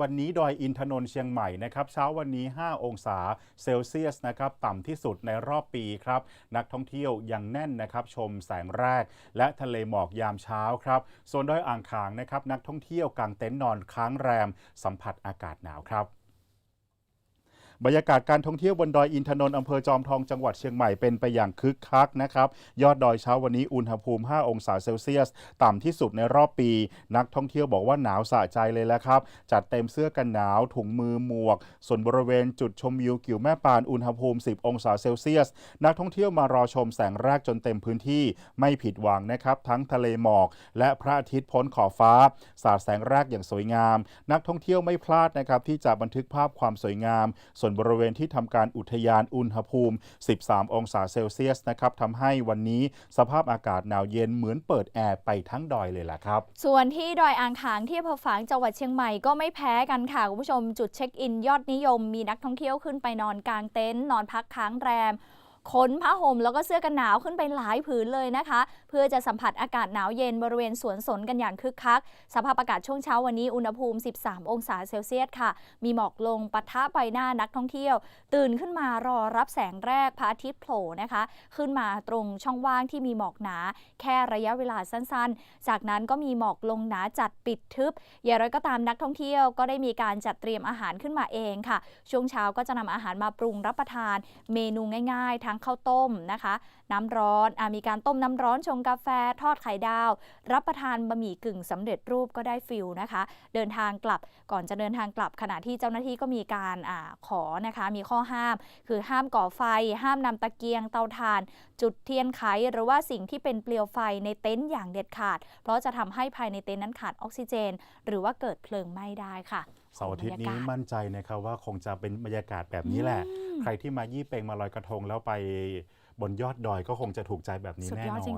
วันนี้ดอยอินทนนท์เชียงใหม่นะครับเช้าวันนี้ 5 องศาเซลเซียสนะครับต่ำที่สุดในรอบปีครับนักท่องเที่ยวยังแน่นนะครับชมแสงแรก และทะเลหมอกยามเช้าครับส่วนดอยอ่างขางนะครับนักท่องเที่ยวกางเต็นท์นอนค้างแรม สัมผัสอากาศหนาวครับ บรรยากาศการท่องเที่ยวบนดอยอินทนนท์อำเภอจอมทองจังหวัดเชียงใหม่เป็นไปอย่างคึกคักนะครับ ยอดดอยเช้าวันนี้อุณหภูมิ 5 องศาเซลเซียส ต่ำที่สุดในรอบปี นักท่องเที่ยวบอกว่าหนาวสะใจเลยแล้วครับ จัดเต็มเสื้อกันหนาว ถุงมือหมวก ส่วนบริเวณจุดชมวิวกิวแม่ปานอุณหภูมิ 10 องศาเซลเซียส นักท่องเที่ยวมารอชมแสงแรกจนเต็มพื้นที่ไม่ผิดหวังนะครับทั้งทะเลหมอก และพระอาทิตย์พ้นขอบฟ้า สาดแสงแรกอย่างสวยงาม นักท่องเที่ยวไม่พลาดนะครับที่จะบันทึกภาพความสวยงามส่วนบริเวณที่ทำการอุทยานอุณหภูมิ 13 องศาเซลเซียสนะครับทำให้วันนี้สภาพอากาศหนาวเย็นเหมือนเปิดแอร์ไปทั้งดอยเลยล่ะครับ ส่วนที่ดอยอ่างขางที่อำเภอฝางจังหวัดเชียงใหม่ก็ไม่แพ้กันค่ะคุณผู้ชมจุดเช็คอินยอดนิยมมีนักท่องเที่ยวขึ้นไปนอนกลางเต็นท์นอนพักค้างแรม ขนผ้าห่มแล้วก็เสื้อกันหนาวขึ้นไปหลายผืนเลยนะคะ เพื่อจะสัมผัสอากาศหนาวเย็นบริเวณสวนสนกันอย่างคึกคัก สภาพอากาศช่วงเช้าวันนี้อุณหภูมิ 13 องศาเซลเซียสค่ะ มีหมอกลงปะทะใบหน้านักท่องเที่ยว ตื่นขึ้นมารอรับแสงแรกพระอาทิตย์โผล่นะคะ ขึ้นมาตรงช่องว่างที่มีหมอกหนา แค่ระยะเวลาสั้นๆ จากนั้นก็มีหมอกลงหนาจัดปิดทึบอย่างไรก็ตามนักท่องเที่ยวก็ได้มีการจัดเตรียมอาหารขึ้นมาเองค่ะ ช่วงเช้าก็จะนำอาหารมาปรุงรับประทาน เมนูง่ายๆทั้งข้าวต้มนะคะ น้ำร้อนอมีการต้มน้ำร้อนชงกาแฟทอดไข่ดาว รับประทานบะหมี่กึ่งสำเร็จรูปก็ได้ฟิลนะคะ เดินทางกลับก่อนจะเดินทางกลับขณะที่เจ้าหน้าที่ก็มีการอาขอนะคะ มีข้อห้าม คือห้ามก่อไฟ ห้ามนำตะเกียงเตาถ่าน จุดเทียนไขหรือว่าสิ่งที่เป็นเปลวไฟในเต็นท์อย่างเด็ดขาด เพราะจะทำให้ภายในเต็นท์นั้นขาดออกซิเจน หรือว่าเกิดเพลิงไหม้ได้ค่ะ เสาร์อาทิตย์นี้บรรยากาศมั่นใจนะครับว่าคงจะเป็นบรรยากาศแบบนี้แหละ ใครที่มายี่เปงมาลอยกระทงแล้วไปบนยอดดอยก็คงจะถูกใจแบบนี้สุดแน่ยอดนอจริงน